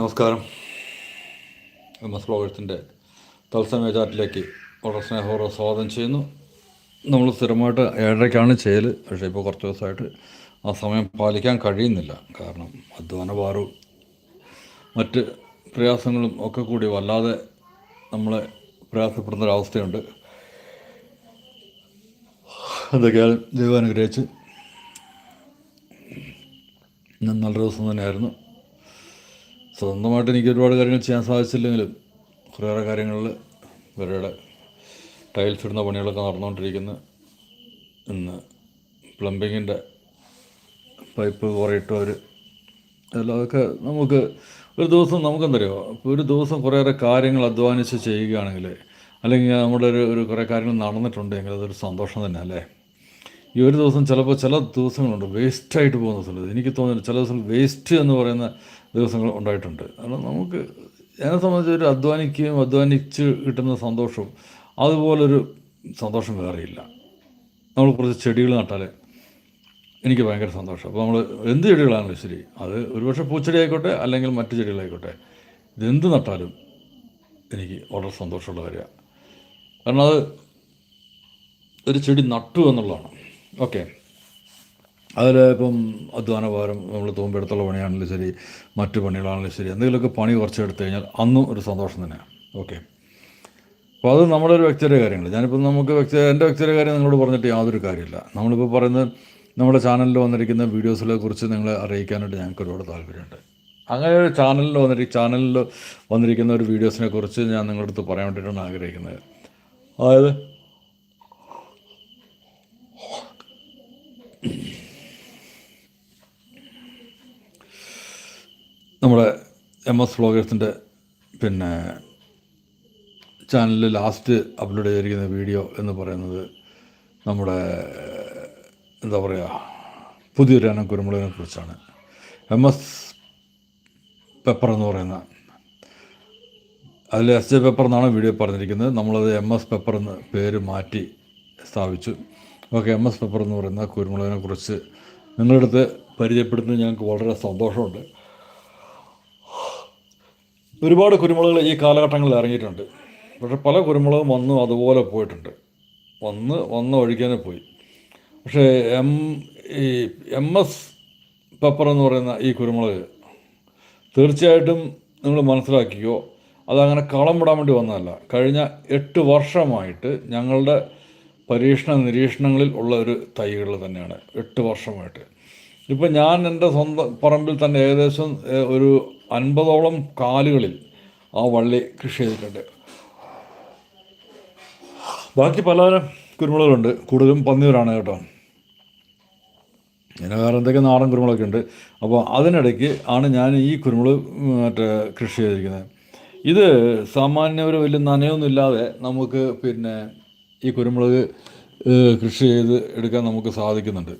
നമസ്കാരം. M S ബ്ലോഗേഴ്സിന്റെ തത്സമയ ചാറ്റിലേക്ക് വളരെ സ്നേഹപൂർവം സ്വാഗതം ചെയ്യുന്നു. നമ്മൾ സ്ഥിരമായിട്ട് ഏഴരയ്ക്കാണ് ചെയ്യൽ പക്ഷേ ഇപ്പോൾ കുറച്ച് ദിവസമായിട്ട് ആ സമയം പാലിക്കാൻ കഴിയുന്നില്ല. കാരണം അധ്വാനഭാരവും മറ്റ് പ്രയാസങ്ങളും ഒക്കെ കൂടി വല്ലാതെ നമ്മളെ പ്രയാസപ്പെടുന്ന ഒരവസ്ഥയുണ്ട് എന്തൊക്കെയാലും ദൈവം അനുഗ്രഹിച്ച് ഞാൻ നല്ല ദിവസം തന്നെയായിരുന്നു. സ്വന്തമായിട്ട് എനിക്ക് ഒരുപാട് കാര്യങ്ങൾ ചെയ്യാൻ സാധിച്ചില്ലെങ്കിലും കുറേയേറെ കാര്യങ്ങളിൽ ഇവരുടെ ടൈൽസ് ഇടുന്ന പണികളൊക്കെ നടന്നുകൊണ്ടിരിക്കുന്നു. ഇന്ന് പ്ലംബിങ്ങിന്റെ പൈപ്പ് കുറയിട്ട് അവർ അതൊക്കെ നമുക്ക് ഒരു ദിവസം നമുക്കെന്തറിയോ? ഒരു ദിവസം കുറേയേറെ കാര്യങ്ങൾ അധ്വാനിച്ച് ചെയ്യുകയാണെങ്കിൽ അല്ലെങ്കിൽ നമ്മുടെ ഒരു ഒരു കുറേ കാര്യങ്ങൾ നടന്നിട്ടുണ്ടെങ്കിൽ അതൊരു സന്തോഷം തന്നെ അല്ലേ? ഈ ഒരു ദിവസം ചിലപ്പോൾ ചില ദിവസങ്ങളുണ്ട് വേസ്റ്റായിട്ട് പോകുന്ന ദിവസമുണ്ട് എനിക്ക് തോന്നുന്നു ചില ദിവസം വേസ്റ്റ് എന്ന് പറയുന്ന ദിവസങ്ങൾ ഉണ്ടായിട്ടുണ്ട്. കാരണം നമുക്ക് എന്നെ സംബന്ധിച്ച് ഒരു അധ്വാനിക്കുകയും അധ്വാനിച്ച് കിട്ടുന്ന സന്തോഷവും അതുപോലൊരു സന്തോഷം വേറെയില്ല. നമ്മൾ കുറച്ച് ചെടികൾ നട്ടാൽ എനിക്ക് ഭയങ്കര സന്തോഷം. അപ്പോൾ നമ്മൾ എന്ത് ചെടികളാണെങ്കിലും ശരി അത് ഒരുപക്ഷെ പൂച്ചെടി ആയിക്കോട്ടെ അല്ലെങ്കിൽ മറ്റു ചെടികളായിക്കോട്ടെ. ഇതെന്ത് നട്ടാലും എനിക്ക് വളരെ സന്തോഷമുള്ള കാര്യമാണ് കാരണം അത് ഒരു ചെടി നട്ടു എന്നുള്ളതാണ്. ഓക്കെ. അതിൽ ഇപ്പം അധ്വാനഭാരം നമ്മൾ തൂമ്പെടുത്തുള്ള പണിയാണെങ്കിലും ശരി മറ്റു പണികളാണെങ്കിലും ശരി എന്തെങ്കിലുമൊക്കെ പണി കുറച്ച് എടുത്തു കഴിഞ്ഞാൽ അന്നും ഒരു സന്തോഷം തന്നെയാണ്. ഓക്കെ. അപ്പോൾ അത് നമ്മുടെ ഒരു വ്യക്തിയുടെ കാര്യങ്ങൾ. ഞാനിപ്പോൾ നമുക്ക് വ്യക്തി എന്റെ വ്യക്തിയുടെ കാര്യം നിങ്ങളോട് പറഞ്ഞിട്ട് യാതൊരു കാര്യമില്ല. നമ്മളിപ്പോൾ പറയുന്നത് നമ്മുടെ ചാനലിൽ വന്നിരിക്കുന്ന വീഡിയോസിനെ കുറിച്ച് നിങ്ങളെ അറിയിക്കാനായിട്ട് ഞങ്ങൾക്ക് ഒരുപാട് താല്പര്യമുണ്ട്. അങ്ങനെ ഒരു ചാനലിൽ വന്നിരിക്കും ചാനലിൽ വന്നിരിക്കുന്ന ഒരു വീഡിയോസിനെ കുറിച്ച് ഞാൻ നിങ്ങളുടെ അടുത്ത് പറയാൻ വേണ്ടിയിട്ടാണ് ആഗ്രഹിക്കുന്നത്. അതായത് നമ്മുടെ എം എസ് വ്ളോഗേഴ്സിന്റെ പിന്നെ ചാനലിൽ ലാസ്റ്റ് അപ്ലോഡ് ചെയ്തിരിക്കുന്ന വീഡിയോ എന്ന് പറയുന്നത് നമ്മുടെ എന്താ പറയുക പുതിയൊരു ഇനം കുരുമുളകിനെ കുറിച്ചാണ്. എം എസ് പെപ്പർ എന്ന് പറയുന്ന അതിൽ എസ് ജെ പെപ്പർ എന്നാണ് വീഡിയോ പറഞ്ഞിരിക്കുന്നത്. നമ്മളത് എം എസ് പെപ്പർ എന്ന് പേര് മാറ്റി സ്ഥാപിച്ചു. ഓക്കെ എം എസ് പെപ്പർ എന്ന് പറയുന്ന കുരുമുളകിനെ കുറിച്ച് നിങ്ങളുടെ അടുത്ത് പരിചയപ്പെടുത്തുന്നത് ഞങ്ങൾക്ക് വളരെ സന്തോഷമുണ്ട്. ഒരുപാട് കുരുമുളകൾ ഈ കാലഘട്ടങ്ങളിൽ ഇറങ്ങിയിട്ടുണ്ട്. പക്ഷെ പല കുരുമുളകും വന്നു അതുപോലെ പോയിട്ടുണ്ട്. വന്ന് വന്ന ഒഴിക്കാനെ പോയി. പക്ഷേ എം ഈ എം എസ് പെപ്പർ എന്ന് പറയുന്ന ഈ കുരുമുളക് തീർച്ചയായിട്ടും നിങ്ങൾ മനസ്സിലാക്കിയോ? അതങ്ങനെ കളം വിടാൻ വേണ്ടി വന്നതല്ല. കഴിഞ്ഞ എട്ട് വർഷമായിട്ട് ഞങ്ങളുടെ പരീക്ഷണ നിരീക്ഷണങ്ങളിൽ ഉള്ള ഒരു തൈകൾ തന്നെയാണ്. എട്ട് വർഷമായിട്ട്. ഇപ്പം ഞാൻ എന്റെ സ്വന്തം പറമ്പിൽ തന്നെ ഏകദേശം ഒരു അൻപതോളം കാലുകളിൽ ആ വള്ളി കൃഷി ചെയ്തിട്ടുണ്ട്. ബാക്കി പലതരം കുരുമുളകുണ്ട് കൂടുതലും പന്നിയൂരാണ് കേട്ടോ. പിന്നെ വേറെ എന്തൊക്കെ നാടൻ കുരുമുളകൊക്കെ ഉണ്ട്. അപ്പോൾ അതിനിടയ്ക്ക് ആണ് ഞാൻ ഈ കുരുമുളക് മറ്റേ കൃഷി ചെയ്തിരിക്കുന്നത്. ഇത് സാമാന്യ ഒരു വലിയ നനയൊന്നുമില്ലാതെ നമുക്ക് പിന്നെ ഈ കുരുമുളക് കൃഷി ചെയ്ത് എടുക്കാൻ നമുക്ക് സാധിക്കുന്നുണ്ട്.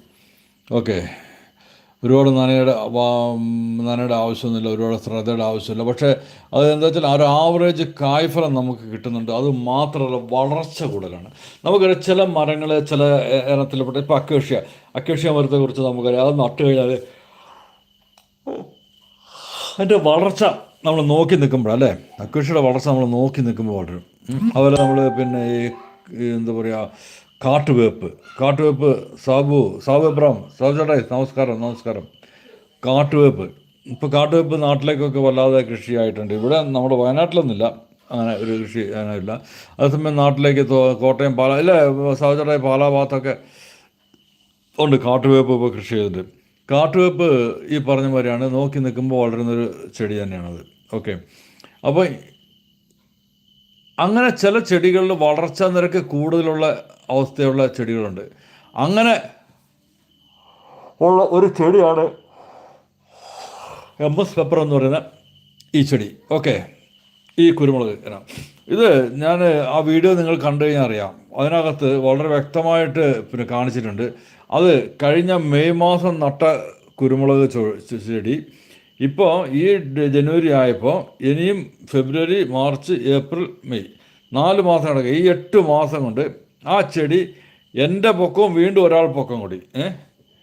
ഓക്കെ. ഒരുപാട് നനയുടെ നനയുടെ ആവശ്യമൊന്നുമില്ല ഒരുപാട് ശ്രദ്ധയുടെ ആവശ്യമില്ല. പക്ഷേ അത് എന്താ വെച്ചാൽ ആ ഒരു ആവറേജ് കായ്ഫലം നമുക്ക് കിട്ടുന്നുണ്ട്. അത് മാത്രമല്ല വളർച്ച കൂടുതലാണ്. നമുക്കറിയാം ചില മരങ്ങൾ ചില ഇനത്തിൽപ്പെട്ട ഇപ്പോൾ അക്കേഷ്യ അക്കേഷ്യ മരത്തെക്കുറിച്ച് നമുക്കറിയാം. അത് നട്ട് കഴിഞ്ഞാൽ അതിന്റെ വളർച്ച നമ്മൾ നോക്കി നിൽക്കുമ്പോഴല്ലേ അക്കേഷ്യയുടെ വളർച്ച നമ്മൾ നോക്കി നിൽക്കുമ്പോൾ വളരും. അതുപോലെ നമ്മൾ പിന്നെ എന്താ പറയുക കാട്ടുവേപ്പ്. കാട്ടുവേപ്പ് സാബു സാബു എബ്രാം സാബു ചേട്ടായി നമസ്കാരം നമസ്കാരം. കാട്ടുവേപ്പ്. ഇപ്പോൾ കാട്ടുവേപ്പ് നാട്ടിലേക്കൊക്കെ വല്ലാതെ കൃഷിയായിട്ടുണ്ട്. ഇവിടെ നമ്മുടെ വയനാട്ടിലൊന്നുമില്ല. അങ്ങനെ ഒരു കൃഷി അങ്ങനെ ഇല്ല അതേസമയം നാട്ടിലേക്ക് കോട്ടയം പാല ഇല്ല സാബു ചേട്ടായി പാലാ ഭാഗത്തൊക്കെ ഉണ്ട് കാട്ടുവേപ്പ് ഇപ്പോൾ കൃഷി ചെയ്തിട്ട്. കാട്ടുവേപ്പ് ഈ പറഞ്ഞ മാതിരിയാണ് നോക്കി നിൽക്കുമ്പോൾ വളരുന്നൊരു ചെടി തന്നെയാണത്. ഓക്കെ. അപ്പോൾ അങ്ങനെ ചില ചെടികളിൽ വളർച്ചാ നിരക്ക് കൂടുതലുള്ള അവസ്ഥയുള്ള ചെടികളുണ്ട്. അങ്ങനെ ഉള്ള ഒരു ചെടിയാണ് എം എസ് പെപ്പർ എന്ന് പറയുന്ന ഈ ചെടി. ഓക്കെ ഈ കുരുമുളക് ഇനം. ഇത് ഞാൻ ആ വീഡിയോ നിങ്ങൾ കണ്ടു കഴിഞ്ഞാൽ അറിയാം. അതിനകത്ത് വളരെ വ്യക്തമായിട്ട് പിന്നെ കാണിച്ചിട്ടുണ്ട്. അത് കഴിഞ്ഞ മെയ് മാസം നട്ട കുരുമുളക് ചെടി. ഇപ്പോൾ ഈ ജനുവരി ആയപ്പോൾ ഇനിയും ഫെബ്രുവരി മാർച്ച് ഏപ്രിൽ മെയ് നാല് മാസം കിടക്കുക ഈ എട്ട് മാസം കൊണ്ട് ആ ചെടി എന്റെ പൊക്കവും വീണ്ടും ഒരാൾ പൊക്കം കൂടി. ഏഹ്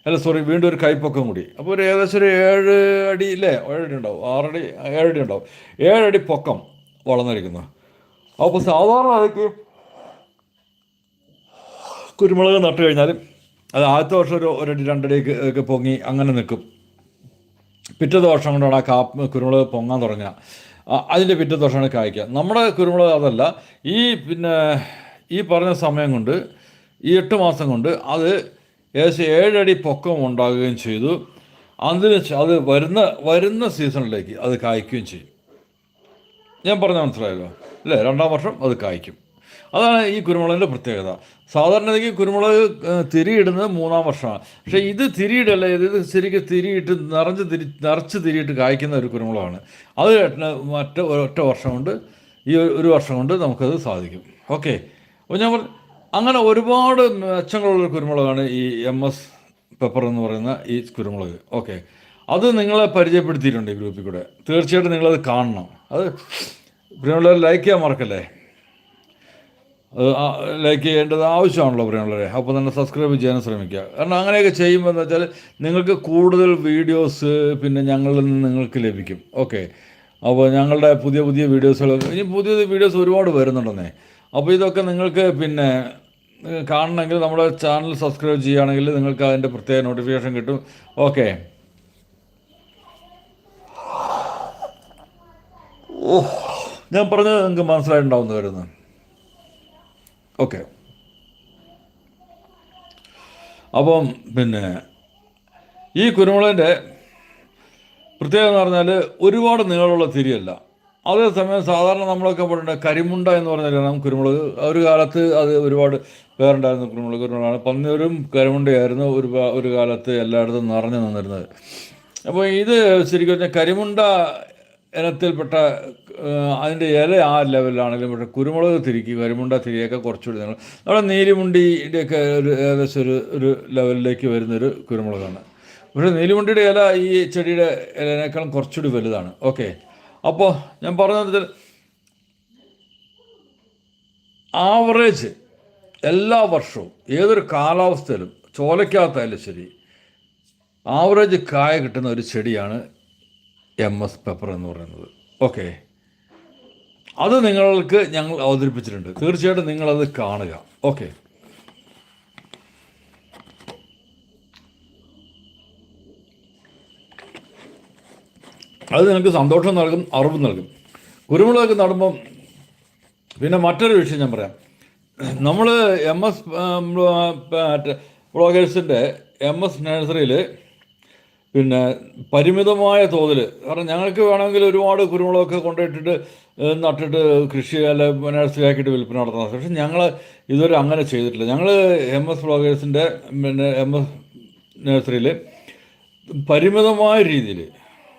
അല്ല സോറി വീണ്ടും ഒരു കൈപ്പൊക്കം കൂടി. അപ്പോൾ ഒരു ഏകദേശം ഒരു ഏഴ് അടി ഇല്ലേ? ഏഴടി ഉണ്ടാവും. ആറടി ഏഴടി ഉണ്ടാവും. ഏഴടി പൊക്കം വളർന്നിരിക്കുന്നു. അപ്പോൾ സാധാരണ അതൊക്കെ കുരുമുളക് നട്ടു കഴിഞ്ഞാൽ അത് ആദ്യത്തെ വർഷം ഒരു ഒരടി രണ്ടടി ഒക്കെ ഒക്കെ പൊങ്ങി അങ്ങനെ നിൽക്കും. പിറ്റത്തെ ദോഷം കൊണ്ടാണ് ആ കാപ്പ് കുരുമുളക് പൊങ്ങാൻ തുടങ്ങുക. അതിന്റെ പിറ്റേ ദോഷമാണ് കായ്ക്കുക. നമ്മുടെ കുരുമുളക് അതല്ല ഈ പിന്നെ ഈ പറഞ്ഞ സമയം കൊണ്ട് ഈ എട്ട് മാസം കൊണ്ട് അത് ഏകദേശം ഏഴടി പൊക്കം ഉണ്ടാകുകയും ചെയ്തു. അതിന് അത് വരുന്ന വരുന്ന സീസണിലേക്ക് അത് കായ്ക്കുകയും ചെയ്യും. ഞാൻ പറഞ്ഞ മനസ്സിലായല്ലോ? അല്ലേ? രണ്ടാം വർഷം അത് കായ്ക്കും. അതാണ് ഈ കുരുമുളകിന്റെ പ്രത്യേകത. സാധാരണഗതിക്ക് കുരുമുളക് തിരിയിടുന്നത് മൂന്നാം വർഷമാണ്. പക്ഷേ ഇത് തിരിയിടല്ല. ഇത് ശരിക്കും തിരിയിട്ട് നിറഞ്ഞ് തിരി നിറച്ച് തിരിയിട്ട് കായ്ക്കുന്ന ഒരു കുരുമുളകാണ്. അത് മറ്റ ഒറ്റ വർഷം കൊണ്ട് ഈ ഒരു- വർഷം കൊണ്ട് നമുക്കത് സാധിക്കും. ഓക്കെ. അപ്പോൾ ഞാൻ പറഞ്ഞു അങ്ങനെ ഒരുപാട് മെച്ചങ്ങളുള്ള കുരുമുളകാണ് ഈ എം എസ് പെപ്പർ എന്ന് പറയുന്ന ഈ കുരുമുളക്. ഓക്കെ. അത് നിങ്ങളെ പരിചയപ്പെടുത്തിയിട്ടുണ്ട് ഈ ഗ്രൂപ്പിൽ കൂടെ. തീർച്ചയായിട്ടും നിങ്ങളത് കാണണം. അത് പ്രിയമുള്ളവർ ലൈക്ക് ചെയ്യാൻ മറക്കല്ലേ? ലൈക്ക് ചെയ്യേണ്ടത് ആവശ്യമാണല്ലോ പ്രിയമുള്ളവരെ. അപ്പോൾ തന്നെ സബ്സ്ക്രൈബ് ചെയ്യാൻ ശ്രമിക്കുക. കാരണം അങ്ങനെയൊക്കെ ചെയ്യുമ്പോൾ എന്ന് വെച്ചാൽ നിങ്ങൾക്ക് കൂടുതൽ വീഡിയോസ് പിന്നെ ഞങ്ങളിൽ നിന്ന് നിങ്ങൾക്ക് ലഭിക്കും. ഓക്കെ അപ്പോൾ ഞങ്ങളുടെ പുതിയ പുതിയ വീഡിയോസുകൾ ഇനി പുതിയ പുതിയ വീഡിയോസ് ഒരുപാട് വരുന്നുണ്ടെന്നേ. അപ്പോൾ ഇതൊക്കെ നിങ്ങൾക്ക് പിന്നെ കാണണമെങ്കിൽ നമ്മുടെ ചാനൽ സബ്സ്ക്രൈബ് ചെയ്യുകയാണെങ്കിൽ നിങ്ങൾക്ക് അതിന്റെ പ്രത്യേക നോട്ടിഫിക്കേഷൻ കിട്ടും. ഓക്കെ ഞാൻ പറഞ്ഞത് നിങ്ങൾക്ക് മനസ്സിലായിട്ടുണ്ടാവുന്ന വരുന്നത് ഓക്കെ. അപ്പം പിന്നെ ഈ കുരുമുളകിന്റെ പ്രത്യേകത എന്ന് പറഞ്ഞാൽ ഒരുപാട് നീളമുള്ള തിരിയല്ല. അതേസമയം സാധാരണ നമ്മളൊക്കെ പറഞ്ഞ കരിമുണ്ട എന്ന് പറഞ്ഞ ഇനം കുരുമുളക് ഒരു കാലത്ത് അത് ഒരുപാട് പേരുണ്ടായിരുന്നു കുരുമുളക് കുരുമുളകാണ്. പന്നിയൂരും കരിമുണ്ടയായിരുന്നു ഒരു ഒരു കാലത്ത് എല്ലായിടത്തും നിറഞ്ഞു നിന്നിരുന്നത്. അപ്പോൾ ഇത് ശരിക്കും പറഞ്ഞാൽ കരിമുണ്ട ഇനത്തിൽപ്പെട്ട അതിന്റെ ഇല ആ ലെവലിലാണെങ്കിലും പക്ഷേ കുരുമുളക് തിരിക്ക് കരിമുണ്ട തിരിയൊക്കെ കുറച്ചുകൂടി നിങ്ങൾ നമ്മുടെ നീലിമുണ്ടിയുടെയൊക്കെ ഒരു ഏകദേശം ഒരു ഒരു ലെവലിലേക്ക് വരുന്നൊരു കുരുമുളകാണ്. പക്ഷേ നീലിമുണ്ടിയുടെ ഇല ഈ ചെടിയുടെ ഇലനേക്കാളും കുറച്ചുകൂടി വലുതാണ്. ഓക്കെ. അപ്പോൾ ഞാൻ പറഞ്ഞത് ആവറേജ് എല്ലാ വർഷവും ഏതൊരു കാലാവസ്ഥയിലും ചോലയ്ക്കകത്തായാലും ശരി ആവറേജ് കായ കിട്ടുന്ന ഒരു ചെടിയാണ് എം എസ് പേപ്പർ എന്ന് പറയുന്നത്. ഓക്കെ അത് നിങ്ങൾക്ക് ഞങ്ങൾ അവതരിപ്പിച്ചിട്ടുണ്ട്. തീർച്ചയായിട്ടും നിങ്ങളത് കാണുക. ഓക്കെ അത് നിങ്ങൾക്ക് സന്തോഷം നൽകും അറിവ് നൽകും. കുരുമുളകൊക്കെ നടുമ്പം പിന്നെ മറ്റൊരു വിഷയം ഞാൻ പറയാം. നമ്മൾ എം എസ് ബ്ലോഗേഴ്സിന്റെ എം എസ് നഴ്സറിയിൽ പിന്നെ പരിമിതമായ തോതിൽ കാരണം ഞങ്ങൾക്ക് വേണമെങ്കിൽ ഒരുപാട് കുരുമുളകൊക്കെ കൊണ്ടുപോയിട്ടിട്ട് നട്ടിട്ട് കൃഷി അല്ല നഴ്സറിയാക്കിയിട്ട് വിൽപ്പന നടത്താം പക്ഷെ ഞങ്ങൾ ഇതുവരെ അങ്ങനെ ചെയ്തിട്ടില്ല. ഞങ്ങൾ എം എസ് ബ്ലോഗേഴ്സിന്റെ പിന്നെ എം എസ് നഴ്സറിയിൽ പരിമിതമായ രീതിയിൽ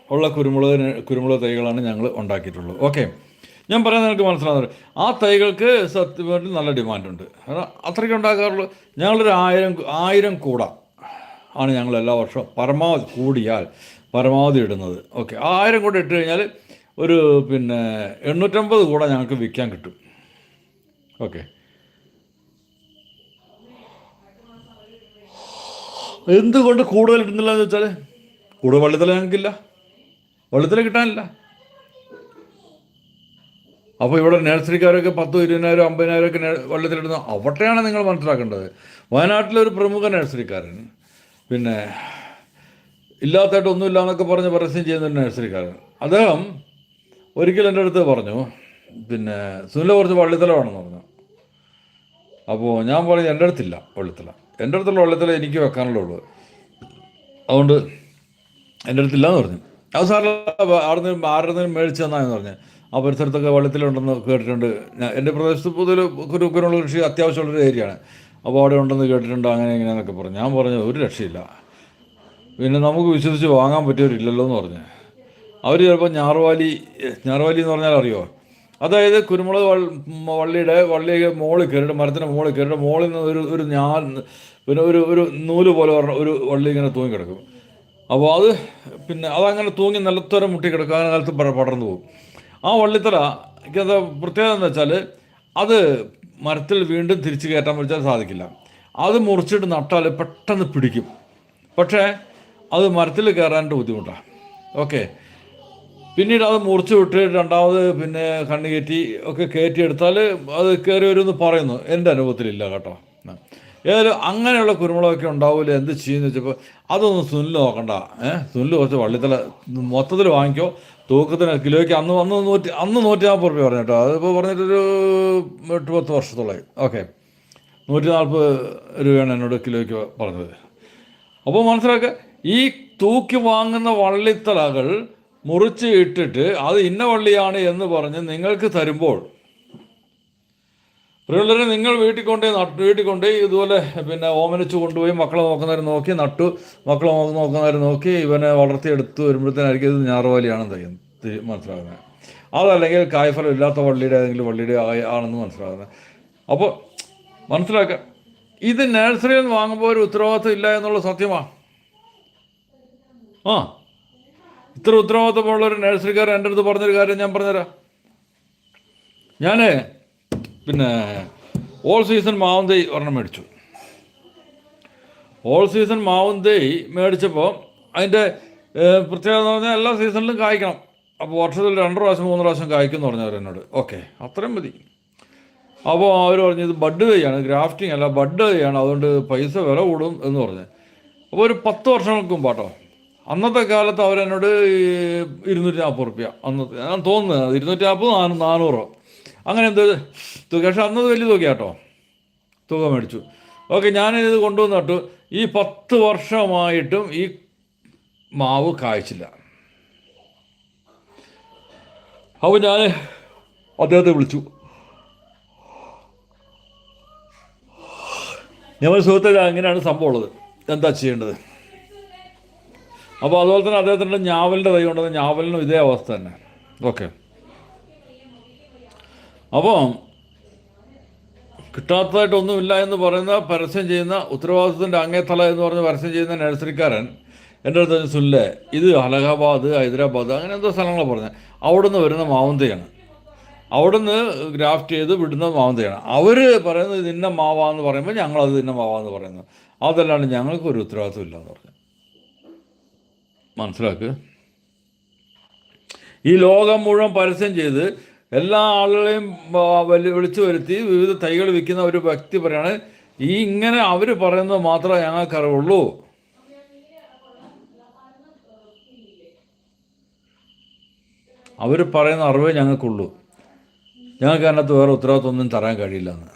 ഉള്ള കുരുമുളക് കുരുമുളക് തൈകളാണ് ഞങ്ങൾ ഉണ്ടാക്കിയിട്ടുള്ളത്. ഓക്കെ. ഞാൻ പറയാൻ നിങ്ങൾക്ക് മനസ്സിലാകുന്നത് ആ തൈകൾക്ക് സത്യമായിട്ട് നല്ല ഡിമാൻഡുണ്ട്. അത്രയ്ക്ക് ഉണ്ടാക്കാറുള്ളൂ. ഞങ്ങളൊരു ആയിരം ആയിരം കൂട ആണ് ഞങ്ങൾ എല്ലാ വർഷവും പരമാവധി കൂടിയാൽ പരമാവധി ഇടുന്നത്. ഓക്കെ. ആയിരം കൂടെ ഇട്ട് കഴിഞ്ഞാൽ ഒരു പിന്നെ എണ്ണൂറ്റമ്പത് കൂടെ ഞങ്ങൾക്ക് വിൽക്കാൻ കിട്ടും. ഓക്കെ. എന്തുകൊണ്ട് കൂടുതൽ ഇടുന്നില്ല എന്ന് വെച്ചാൽ? കൂടുതൽ വള്ളിത്തല ഞങ്ങൾക്കില്ല. വള്ളിത്തല കിട്ടാനില്ല. അപ്പോൾ ഇവിടെ നഴ്സറിക്കാരൊക്കെ പത്തും ഇരുപതിനായിരം അമ്പതിനായിരം ഒക്കെ വെള്ളത്തിലിടുന്ന അവിടെയാണ് നിങ്ങൾ മനസ്സിലാക്കേണ്ടത്. വയനാട്ടിലെ ഒരു പ്രമുഖ നഴ്സറിക്കാരൻ. പിന്നെ ഇല്ലാത്തതായിട്ടൊന്നുമില്ല എന്നൊക്കെ പറഞ്ഞ് പരസ്യം ചെയ്യുന്ന നഴ്സറിക്കാരൻ. അദ്ദേഹം ഒരിക്കൽ എന്റെ അടുത്ത് പറഞ്ഞു പിന്നെ സുനില കുറച്ച് വള്ളിത്തല വേണമെന്ന് പറഞ്ഞു. അപ്പോൾ ഞാൻ പറഞ്ഞു എന്റെ അടുത്തില്ല വള്ളിത്തല. എന്റെ അടുത്തുള്ള വള്ളിത്തല എനിക്ക് വെക്കാനുള്ള ഉള്ളൂ. അതുകൊണ്ട് എന്റെ അടുത്തില്ല എന്ന് പറഞ്ഞു. അത് സാറിന് നിന്ന് ആരുടെ മേടിച്ച് തന്നാന്ന് പറഞ്ഞു. ആ പരിസരത്തൊക്കെ വെള്ളത്തിലുണ്ടെന്ന് കേട്ടിട്ടുണ്ട്. എന്റെ പ്രദേശത്ത് പൊതുവെ കുരുക്കനുള്ള കൃഷി അത്യാവശ്യമുള്ളൊരു ഏരിയയാണ്. അവിടെ ഉണ്ടെന്ന് കേട്ടിട്ടുണ്ട്? അങ്ങനെ ഇങ്ങനെയെന്നൊക്കെ പറഞ്ഞു. ഞാൻ പറഞ്ഞത് ഒരു രക്ഷയില്ല. പിന്നെ നമുക്ക് വിശ്വസിച്ച് വാങ്ങാൻ പറ്റിയവരില്ലല്ലോ എന്ന് പറഞ്ഞു. അവർ ചിലപ്പോൾ ഞാറുവാലി ഞാറുവാലി എന്ന് പറഞ്ഞാൽ അറിയോ? അതായത് കുരുമുളക് വള്ളിയുടെ വള്ളി മോളിൽ കയറിയിട്ട് മരത്തിന്റെ മോളിൽ കയറിയിട്ട് മോളിൽ നിന്ന് ഒരു ഒരു ഞാൻ പിന്നെ ഒരു ഒരു നൂൽ പോലെ പറഞ്ഞ ഒരു വള്ളി ഇങ്ങനെ തൂങ്ങി കിടക്കും. അപ്പോൾ അത് പിന്നെ അതങ്ങനെ തൂങ്ങി നിലത്തോരം മുട്ടി കിടക്കാൻ കാലത്ത് പടർന്നു പോകും. ആ വള്ളിത്തല പ്രത്യേകത എന്ന് വെച്ചാൽ അത് മരത്തിൽ വീണ്ടും തിരിച്ചു കയറ്റാൻ വെച്ചാൽ സാധിക്കില്ല. അത് മുറിച്ചിട്ട് നട്ടാൽ പെട്ടെന്ന് പിടിക്കും. പക്ഷേ അത് മരത്തിൽ കയറാനായിട്ട് ബുദ്ധിമുട്ടാണ് ഓക്കെ. പിന്നീട് അത് മുറിച്ച് വിട്ട് രണ്ടാമത് പിന്നെ കണ്ണ് കയറ്റി ഒക്കെ കയറ്റിയെടുത്താൽ അത് കയറി വരുമെന്ന് പറയുന്നു. എന്റെ അനുഭവത്തിലില്ല കേട്ടോ. ഏതായാലും അങ്ങനെയുള്ള കുരുമുളകൊക്കെ ഉണ്ടാവില്ല എന്ത് ചെയ്യുന്നു വെച്ചപ്പോൾ അതൊന്നും സുനിൽ നോക്കണ്ട. ഏഹ് സുനിൽ കുറച്ച് വള്ളിത്തല മൊത്തത്തിൽ വാങ്ങിക്കോ. തൂക്കത്തിന് കിലോയ്ക്ക് അന്ന് അന്ന് നൂറ്റി അന്ന് നൂറ്റി നാൽപ്പത് റുപ്യ പറഞ്ഞു കേട്ടോ അതിപ്പോൾ പറഞ്ഞിട്ടൊരു എട്ട് പത്ത് വർഷത്തോളമായി ഓക്കെ. നൂറ്റി നാൽപ്പത് രൂപയാണ് എന്നോട് കിലോയ്ക്ക് പറഞ്ഞത്. അപ്പോൾ മനസ്സിലാക്കുക ഈ തൂക്കി വാങ്ങുന്ന വള്ളിത്തലകൾ മുറിച്ച് ഇട്ടിട്ട് അത് ഇന്ന വള്ളിയാണ് എന്ന് പറഞ്ഞ് നിങ്ങൾക്ക് തരുമ്പോൾ പ്രിയമുള്ളവരെ നിങ്ങൾ വീട്ടിൽ കൊണ്ടുപോയി നട്ടു വീട്ടിൽ കൊണ്ടുപോയി ഇതുപോലെ പിന്നെ ഓമനിച്ച് കൊണ്ടുപോയി മക്കളെ നോക്കുന്നവർ നോക്കി നട്ടു മക്കളെ നോക്ക് നോക്കുന്നവർ നോക്കി ഇവനെ വളർത്തിയെടുത്ത് വരുമ്പോഴത്തേനായിരിക്കും ഇത് ഞാറുവാലിയാണെന്ന് തയ്യും തി- മനസ്സിലാകുന്നത് അതല്ലെങ്കിൽ കായ്ഫലം ഇല്ലാത്ത വള്ളിയുടെ ഏതെങ്കിലും വള്ളിയുടെ ആണെന്ന് മനസ്സിലാകുന്നത് അപ്പോൾ മനസ്സിലാക്കുക ഇത് നഴ്സറിയിൽ നിന്ന് വാങ്ങുമ്പോൾ ഒരു ഉത്തരവാദിത്വം ഇല്ല എന്നുള്ള സത്യമാണ് ആ ഇത്ര ഉത്തരവാദിത്തമുള്ള ഒരു നഴ്സറിക്കാരൻ എന്റെ അടുത്ത് പറഞ്ഞൊരു കാര്യം ഞാൻ പറഞ്ഞുതരാം. ഞാൻ പിന്നെ ഓൾ സീസൺ മാവും തൈ ഒരെണ്ണം മേടിച്ചു. ഓൾ സീസൺ മാവും തൈ മേടിച്ചപ്പോൾ അതിന്റെ പ്രത്യേകത എന്ന് പറഞ്ഞാൽ എല്ലാ സീസണിലും കായ്ക്കണം. അപ്പോൾ വർഷത്തിൽ രണ്ട് പ്രാവശ്യം മൂന്ന് പ്രാവശ്യം കായ്ക്കും എന്ന് പറഞ്ഞവർ എന്നോട്. ഓക്കെ അത്രയും മതി. അപ്പോൾ അവർ പറഞ്ഞു ഇത് ബഡ് തൈയാണ് ഗ്രാഫ്റ്റിംഗ് അല്ല ബഡ് തൈയാണ് അതുകൊണ്ട് പൈസ വില കൂടും എന്ന് പറഞ്ഞു. അപ്പോൾ ഒരു പത്ത് വർഷങ്ങൾക്ക് മുമ്പ് കേട്ടോ അന്നത്തെ കാലത്ത് അവരെന്നോട് ഇരുന്നൂറ്റി നാൽപ്പത് റുപ്യ അന്നത്തെ ഞാൻ തോന്നുന്നത് ഇരുന്നൂറ്റി നാൽപ്പത് നാനൂറോ. അങ്ങനെ എന്തോ തുക. പക്ഷെ അന്നത് വലിയ തുക കേട്ടോ തുക മേടിച്ചു. ഓക്കെ ഞാനിത് കൊണ്ടുവന്ന് ഈ പത്ത് വർഷമായിട്ടും ഈ മാവ് കായ്ച്ചില്ല. അപ്പോൾ ഞാൻ അദ്ദേഹത്തെ വിളിച്ചു. ഞാൻ ഒരു സുഹൃത്തെ അങ്ങനെയാണ് സംഭവം ഉള്ളത്. എന്താ ചെയ്യേണ്ടത്? അപ്പോൾ അതുപോലെ തന്നെ അദ്ദേഹത്തിന്റെ ഞാവലിന്റെ തൈ കൊണ്ടുവന്ന ഞാവലിനും ഇതേ അവസ്ഥ തന്നെ. ഓക്കെ. അപ്പോൾ കിട്ടാത്തതായിട്ടൊന്നുമില്ല എന്ന് പറയുന്ന പരസ്യം ചെയ്യുന്ന ഉത്തരവാദിത്വത്തിന്റെ അങ്ങേത്തല എന്ന് പറഞ്ഞ് പരസ്യം ചെയ്യുന്ന നഴ്സറിക്കാരൻ എന്റെ അടുത്ത് സുല്ലേ ഇത് അലഹബാദ് ഹൈദരാബാദ് അങ്ങനെ എന്തോ സ്ഥലങ്ങളാണ് പറഞ്ഞത് അവിടുന്ന് വരുന്ന മാവന്തയാണ്. അവിടുന്ന് ഗ്രാഫ്റ്റ് ചെയ്ത് വിടുന്ന മാവന്തയാണ്. അവർ പറയുന്നത് ഇത് ഇന്ന മാവാന്ന് പറയുമ്പോൾ ഞങ്ങളത് ഇന്ന മാവാന്ന് പറയുന്നു. അതല്ലാണ്ട് ഞങ്ങൾക്ക് ഒരു ഉത്തരവാദിത്വം എന്ന് പറഞ്ഞു. മനസ്സിലാക്ക്? ഈ ലോകം മുഴുവൻ പരസ്യം ചെയ്ത് എല്ലാ ആളുകളെയും വിളിച്ചു വരുത്തി വിവിധ തൈകൾ വിൽക്കുന്ന ഒരു വ്യക്തി പറയാണ് ഈ ഇങ്ങനെ അവർ പറയുന്നത് മാത്രമേ ഞങ്ങൾക്ക് അറിവുള്ളൂ അവർ പറയുന്ന അറിവേ ഞങ്ങൾക്കുള്ളൂ. ഞങ്ങൾക്ക് അതിനകത്ത് വേറെ ഉത്തരവാദിത്വം ഒന്നും തരാൻ കഴിയില്ല എന്ന്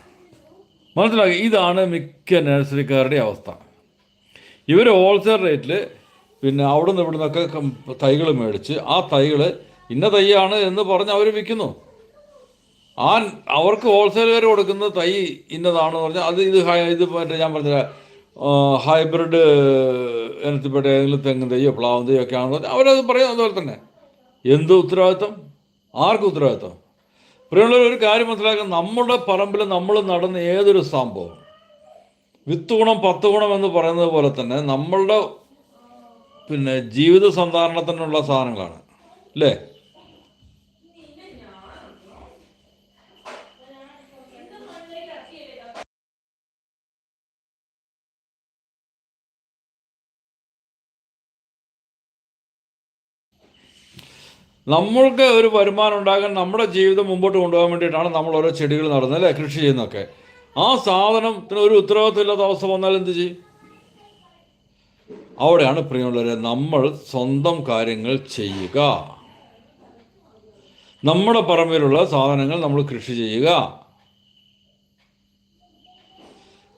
മനസ്സിലാക്കി ഇതാണ് മിക്ക നഴ്സറിക്കാരുടെ അവസ്ഥ. ഇവർ ഹോൾസെയിൽ റേറ്റിൽ പിന്നെ അവിടെ നിന്ന് ഇവിടെ നിന്നൊക്കെ തൈകൾ മേടിച്ച് ആ തൈകൾ ഇന്ന തൈയാണ് എന്ന് പറഞ്ഞ് അവർ വിൽക്കുന്നു. ആ അവർക്ക് ഹോൾസെയിലുകാർ കൊടുക്കുന്ന തൈ ഇന്നതാണെന്ന് പറഞ്ഞാൽ അത് ഇത് ഇത് മറ്റേ ഞാൻ പറഞ്ഞ ഹൈബ്രിഡ് ഇനത്തിൽപ്പെട്ട ഏതെങ്കിലും തെങ്ങും തൈയോ പ്ലാവും തൈയോ ഒക്കെ ആണെന്ന് പറഞ്ഞാൽ അവരത് പറയും അതുപോലെ തന്നെ. എന്ത് ഉത്തരവാദിത്വം? ആർക്ക് ഉത്തരവാദിത്വം? പ്രിയമുള്ളവർ ഒരു കാര്യം മനസ്സിലാക്കുക നമ്മുടെ പറമ്പിൽ നമ്മൾ നടന്ന ഏതൊരു സംഭവം വിത്ത് ഗുണം പത്ത് ഗുണം എന്ന് പറയുന്നത് പോലെ തന്നെ നമ്മളുടെ പിന്നെ ജീവിത സന്ധാരണത്തിനുള്ള സാധനങ്ങളാണ്. അല്ലേ? നമ്മൾക്ക് ഒരു വരുമാനം ഉണ്ടാകാൻ നമ്മുടെ ജീവിതം മുമ്പോട്ട് കൊണ്ടുപോകാൻ വേണ്ടിയിട്ടാണ് നമ്മൾ ഓരോ ചെടികൾ നടന്നത് അല്ലേ? കൃഷി ചെയ്യുന്നതൊക്കെ. ആ സാധനത്തിന് ഒരു ഉത്തരവാദിത്വം ഇല്ലാത്ത അവസ്ഥ വന്നാൽ എന്ത് ചെയ്യും? അവിടെയാണ് പ്രിയമുള്ളവരെ നമ്മൾ സ്വന്തം കാര്യങ്ങൾ ചെയ്യുക. നമ്മുടെ പറമ്പിലുള്ള സാധനങ്ങൾ നമ്മൾ കൃഷി ചെയ്യുക.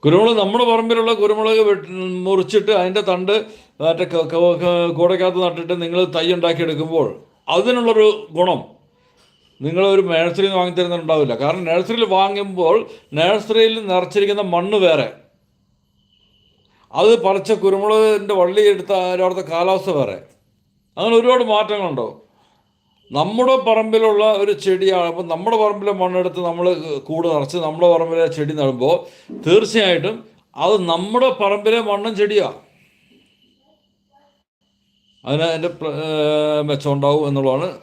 കുരുമുളക് നമ്മുടെ പറമ്പിലുള്ള കുരുമുളക് മുറിച്ചിട്ട് അതിന്റെ തണ്ട് മറ്റേ ക- ക- ക- കൂടയ്ക്കകത്ത് നട്ടിട്ട് നിങ്ങൾ തൈ ഉണ്ടാക്കിയെടുക്കുമ്പോൾ അതിനുള്ളൊരു ഗുണം. നിങ്ങളൊരു നഴ്സറിയിൽ നിന്ന് വാങ്ങിത്തരുന്നുണ്ടാവില്ല. കാരണം നഴ്സറിയിൽ വാങ്ങുമ്പോൾ നഴ്സറിയിൽ നിറച്ചിരിക്കുന്ന മണ്ണ് വേറെ. അത് പറിച്ച കുരുമുളകിന്റെ വള്ളി എടുത്ത അവിടുത്തെ കാലാവസ്ഥ വേറെ. അങ്ങനെ ഒരുപാട് മാറ്റങ്ങളുണ്ടോ? നമ്മുടെ പറമ്പിലുള്ള ഒരു ചെടിയാണ്. അപ്പം നമ്മുടെ പറമ്പിലെ മണ്ണെടുത്ത് നമ്മൾ കൂട് നിറച്ച് നമ്മുടെ പറമ്പിലെ ചെടി നടുമ്പോൾ തീർച്ചയായിട്ടും അത് നമ്മുടെ പറമ്പിലെ മണ്ണും ചെടിയാണ് അതിന് അതിന്റെ മെച്ചം ഉണ്ടാവും എന്നുള്ളതാണ്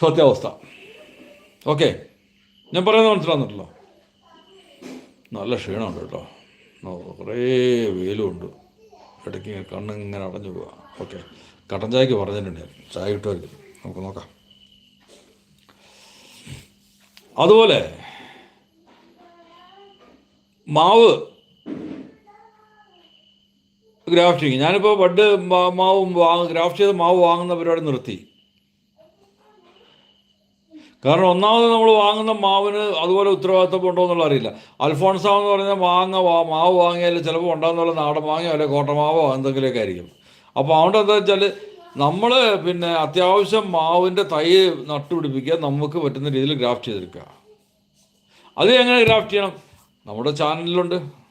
സത്യാവസ്ഥ. ഓക്കെ. ഞാൻ പറയുന്നത് മനസ്സിലാകുന്നുണ്ടല്ലോ നല്ല ക്ഷീണമുണ്ട് കേട്ടോ. കുറേ വെയിലുമുണ്ട്. ഇടയ്ക്ക് കണ്ണിങ്ങനെ അടഞ്ഞു പോവാ. ഓക്കെ. കട്ടൻ ചായക്ക് പറഞ്ഞിട്ടുണ്ട് ഞാൻ. ചായ കിട്ടുമായിരിക്കും. നമുക്ക് നോക്കാം. അതുപോലെ മാവ് ഗ്രാഫ്റ്റിങ് ഞാനിപ്പോൾ ബഡ് മാവ് വാങ്ങ ഗ്രാഫ്റ്റ് ചെയ്ത് മാവ് വാങ്ങുന്ന പരിപാടി നിർത്തി. കാരണം ഒന്നാമത് നമ്മൾ വാങ്ങുന്ന മാവിന് അതുപോലെ ഉത്തരവാദിത്വം ഉണ്ടോ എന്നുള്ള അറിയില്ല. അൽഫോൺസാവ് എന്ന് പറഞ്ഞാൽ മാങ്ങ മാവ് വാങ്ങിയാൽ ചിലപ്പോൾ ഉണ്ടാകുന്നുള്ള നാടൻ മാങ്ങയോ അല്ലെങ്കിൽ കോട്ടമാവോ എന്തെങ്കിലുമൊക്കെ ആയിരിക്കും. അപ്പോൾ അതുകൊണ്ട് എന്താ വെച്ചാൽ നമ്മൾ പിന്നെ അത്യാവശ്യം മാവിന്റെ തൈ നട്ടുപിടിപ്പിക്കുക നമുക്ക് പറ്റുന്ന രീതിയിൽ ഗ്രാഫ്റ്റ് ചെയ്തെടുക്കുക. അത് എങ്ങനെ ഗ്രാഫ്റ്റ് ചെയ്യണം? നമ്മുടെ ചാനലിലുണ്ട്.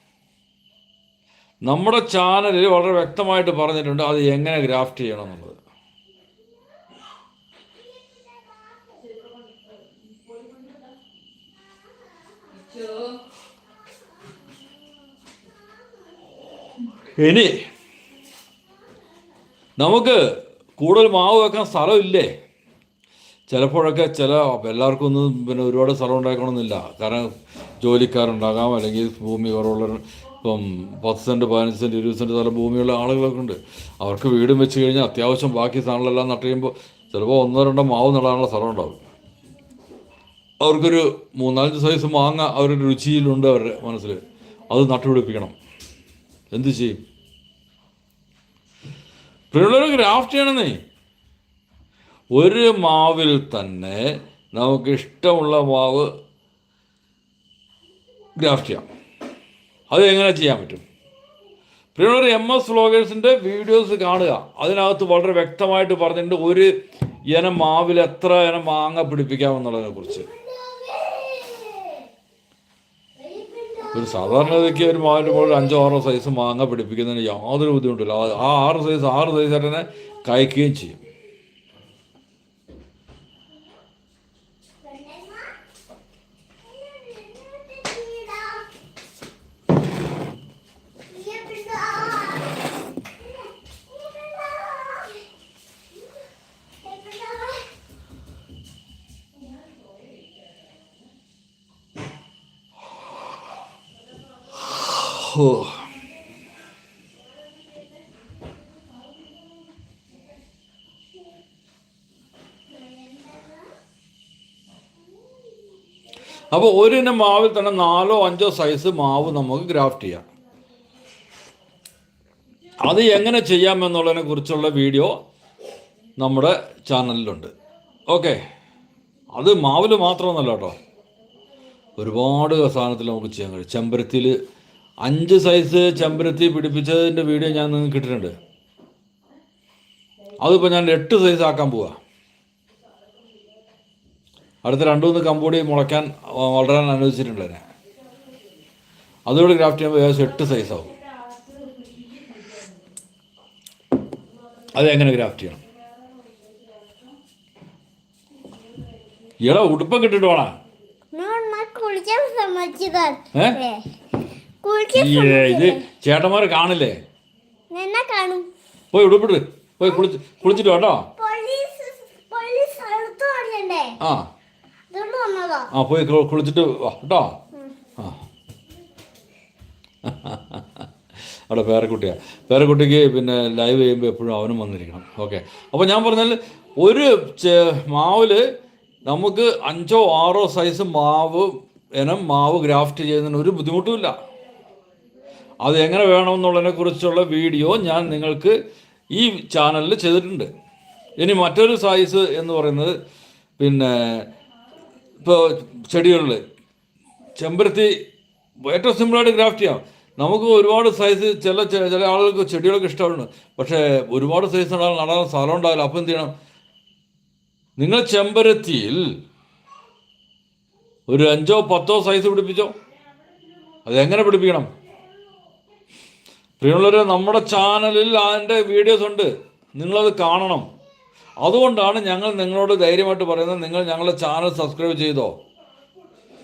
നമ്മുടെ ചാനലിൽ വളരെ വ്യക്തമായിട്ട് പറഞ്ഞിട്ടുണ്ട് അത് എങ്ങനെ ഗ്രാഫ്റ്റ് ചെയ്യണം എന്നുള്ളത് ഇനി നമുക്ക് കൂടുതൽ മാവ് വെക്കാൻ സ്ഥലമില്ലേ? ചിലപ്പോഴൊക്കെ ചില എല്ലാവർക്കും ഒന്നും പിന്നെ ഒരുപാട് സ്ഥലം ഉണ്ടാക്കണമെന്നില്ല. കാരണം ജോലിക്കാരുണ്ടാകാം അല്ലെങ്കിൽ ഭൂമി കുറവുള്ള ഇപ്പം പത്ത് സെന്റ് പതിനഞ്ച് സെന്റ് ഇരുപത് സെന്റ് തല ഭൂമിയുള്ള ആളുകളൊക്കെ ഉണ്ട്. അവർക്ക് വീടും വെച്ച് കഴിഞ്ഞാൽ അത്യാവശ്യം ബാക്കി സാധനങ്ങളെല്ലാം നട്ട് കഴിയുമ്പോൾ ചിലപ്പോൾ ഒന്നോ രണ്ടോ മാവ് നടാനുള്ള സ്ഥലം ഉണ്ടാവും. അവർക്കൊരു മൂന്നാലഞ്ച് സൈസ് മാങ്ങ അവരുടെ രുചിയിലുണ്ട് അവരുടെ മനസ്സിൽ. അത് നട്ടുപിടിപ്പിക്കണം എന്ത് ചെയ്യും? പിള്ളേർ ഗ്രാഫ്റ്റ് ചെയ്യണമെന്നേ ഒരു മാവിൽ തന്നെ നമുക്ക് ഇഷ്ടമുള്ള മാവ് ഗ്രാഫ്റ്റ് ചെയ്യാം. അത് എങ്ങനെ ചെയ്യാൻ പറ്റും? പ്രിയമുള്ളവർ എം എസ് വ്ളോഗേഴ്സിന്റെ വീഡിയോസ് കാണുക. അതിനകത്ത് വളരെ വ്യക്തമായിട്ട് പറഞ്ഞിട്ടുണ്ട് ഒരു ഇനം മാവിൽ എത്ര ഇനം മാങ്ങ പിടിപ്പിക്കാമെന്നുള്ളതിനെ കുറിച്ച്. ഒരു സാധാരണഗതിക്ക് ഒരു മാവിന്റെ മുകളിൽ അഞ്ചോ ആറോ സൈസ് മാങ്ങ പിടിപ്പിക്കുന്നതിന് യാതൊരു ബുദ്ധിമുട്ടില്ല. ആ ആറ് സൈസ് ആറ് സൈസ് തന്നെ കഴിക്കുകയും ചെയ്യും. ഹോ. അപ്പോൾ ഒരു ഇനം മാവിൽ തന്നെ നാലോ അഞ്ചോ സൈസ് മാവ് നമുക്ക് ഗ്രാഫ്റ്റ് ചെയ്യാം. അത് എങ്ങനെ ചെയ്യാമെന്നുള്ളതിനെ കുറിച്ചുള്ള വീഡിയോ നമ്മുടെ ചാനലിലുണ്ട് ഓക്കെ അത് മാവിൽ മാത്രമൊന്നല്ല കേട്ടോ. ഒരുപാട് സാധനത്തിൽ നമുക്ക് ചെയ്യാൻ കഴിയും. ചെമ്പരത്തിയിൽ അഞ്ച് സൈസ് ചെമ്പരത്തി പിടിപ്പിച്ചതിന്റെ വീഡിയോ ഞാൻ നിങ്ങൾക്ക് കിട്ടിയിട്ടുണ്ട് അതിപ്പോൾ ഞാൻ എട്ട് സൈസ് ആക്കാൻ പോവാ. അടുത്ത രണ്ടു മൂന്ന് കമ്പൂടി മുളയ്ക്കാൻ വളരാൻ അനുവദിച്ചിട്ടുണ്ട് എന്നെ അതുകൂടി ക്രാഫ്റ്റ് ചെയ്യുമ്പോൾ ഏകദേശം എട്ട് സൈസ് ആവും. അത് എങ്ങനെ ഗ്രാഫ്റ്റ് ചെയ്യണം? ഇട ഉടുപ്പം കിട്ടിട്ട് വേണം? സമ്മതിച്ചതാണ് ഏ? ഇത് കാണില്ലേ? കാണും. പോയി ഉടുപ്പിട്ട് പോയി കുളിച്ച് കുളിച്ചിട്ട് കേട്ടോ. ആ. ആ പോയി കുളിച്ചിട്ട് വാ കേട്ടോ. ആ. അവിടെ പേരക്കുട്ടിയാ. പേരക്കുട്ടിക്ക് പിന്നെ ലൈവ് ചെയ്യുമ്പോൾ എപ്പോഴും അവനും വന്നിരിക്കണം. ഓക്കെ. അപ്പോൾ ഞാൻ പറഞ്ഞാൽ ഒരു മാവിൽ നമുക്ക് അഞ്ചോ ആറോ സൈസ് മാവ് ഇനം മാവ് ഗ്രാഫ്റ്റ് ചെയ്യുന്നതിന് ഒരു ബുദ്ധിമുട്ടുമില്ല അത് എങ്ങനെ വേണമെന്നുള്ളതിനെ കുറിച്ചുള്ള വീഡിയോ ഞാൻ നിങ്ങൾക്ക് ഈ ചാനലിൽ ചെയ്തിട്ടുണ്ട്. ഇനി മറ്റൊരു സൈസ് എന്ന് പറയുന്നത് പിന്നെ ഇപ്പോൾ ചെടികളിൽ ചെമ്പരത്തി ഏറ്റവും സിമ്പിളായിട്ട് ഗ്രാഫ്റ്റ് ചെയ്യാം. നമുക്ക് ഒരുപാട് സൈസ് ചില ചില ആളുകൾക്ക് ചെടികളൊക്കെ ഇഷ്ടമാണ്. പക്ഷേ ഒരുപാട് സൈസ് ഉണ്ടാകും നടാൻ സ്ഥലം ഉണ്ടാവില്ല. അപ്പം എന്ത് ചെയ്യണം? നിങ്ങൾ ചെമ്പരത്തിയിൽ ഒരു അഞ്ചോ പത്തോ സൈസ് പിടിപ്പിച്ചോ? അതെങ്ങനെ പിടിപ്പിക്കണം? പ്രിയമുള്ളവരെ നമ്മുടെ ചാനലിൽ അതിന്റെ വീഡിയോസ് ഉണ്ട്. നിങ്ങളത് കാണണം. അതുകൊണ്ടാണ് ഞങ്ങൾ നിങ്ങളോട് ധൈര്യമായിട്ട് പറയുന്നത് നിങ്ങൾ ഞങ്ങളുടെ ചാനൽ സബ്സ്ക്രൈബ് ചെയ്തോ.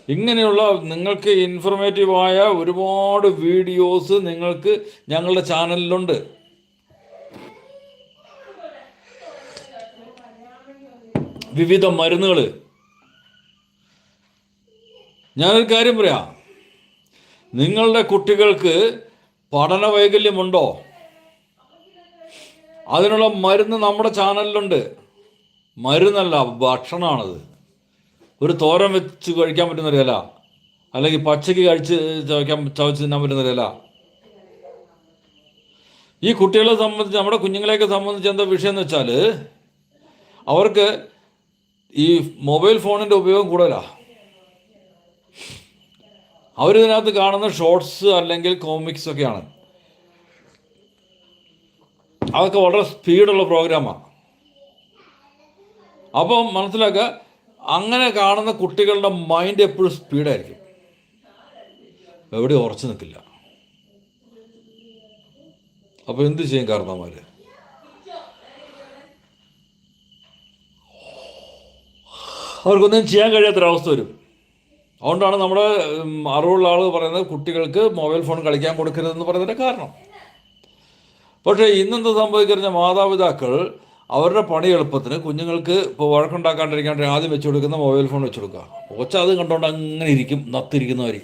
ഇങ്ങനെയുള്ള നിങ്ങൾക്ക് ഇൻഫർമേറ്റീവായ ഒരുപാട് വീഡിയോസ് നിങ്ങൾക്ക് ഞങ്ങളുടെ ചാനലിലുണ്ട്. വിവിധ മരുന്നുകൾ ഞാനൊരു കാര്യം പറയാം. നിങ്ങളുടെ കുട്ടികൾക്ക് പഠന വൈകല്യമുണ്ടോ അതിനുള്ള മരുന്ന് നമ്മുടെ ചാനലിലുണ്ട്. മരുന്നല്ല ഭക്ഷണമാണത്. ഒരു തോരൻ വെച്ച് കഴിക്കാൻ പറ്റുന്ന ഒരു ഇല അല്ലെങ്കിൽ പച്ചയ്ക്ക് കഴിച്ച് ചവയ്ക്കാൻ ചവച്ച് തിന്നാൻ പറ്റുന്ന ഒരു ഇല. ഈ കുട്ടികളെ സംബന്ധിച്ച് നമ്മുടെ കുഞ്ഞുങ്ങളെയൊക്കെ സംബന്ധിച്ച് എന്താ വിഷയം എന്ന് വെച്ചാൽ അവർക്ക് ഈ മൊബൈൽ ഫോണിന്റെ ഉപയോഗം കൂടുതലാണ് അവരിതിനകത്ത് കാണുന്ന ഷോർട്സ് അല്ലെങ്കിൽ കോമിക്സ് ഒക്കെയാണ്. അതൊക്കെ വളരെ സ്പീഡുള്ള പ്രോഗ്രാമാണ് അപ്പം മനസ്സിലാക്കുക അങ്ങനെ കാണുന്ന കുട്ടികളുടെ മൈൻഡ് എപ്പോഴും സ്പീഡായിരിക്കും എവിടെ ഉറച്ചു നിൽക്കില്ല. അപ്പോൾ എന്ത് ചെയ്യും കാരണവന്മാർ അവർക്കൊന്നും ചെയ്യാൻ കഴിയാത്തൊരവസ്ഥ വരും. അതുകൊണ്ടാണ് നമ്മുടെ അറിവുള്ള ആൾ പറയുന്നത് കുട്ടികൾക്ക് മൊബൈൽ ഫോൺ കളിക്കാൻ കൊടുക്കരുതെന്ന് പറയുന്നതിന്റെ കാരണം. പക്ഷേ ഇന്നെന്ത് സംഭവിക്കുന്ന മാതാപിതാക്കൾ അവരുടെ പണി എളുപ്പത്തിന് കുഞ്ഞുങ്ങൾക്ക് ഇപ്പോൾ വഴക്കുണ്ടാക്കാണ്ടിരിക്കാൻ ആദ്യം വെച്ച് കൊടുക്കുന്ന മൊബൈൽ ഫോൺ വെച്ച് കൊടുക്കുക. കൊച്ച അത് കണ്ടുകൊണ്ട് അങ്ങനെ ഇരിക്കും നത്തിരിക്കുന്നവരി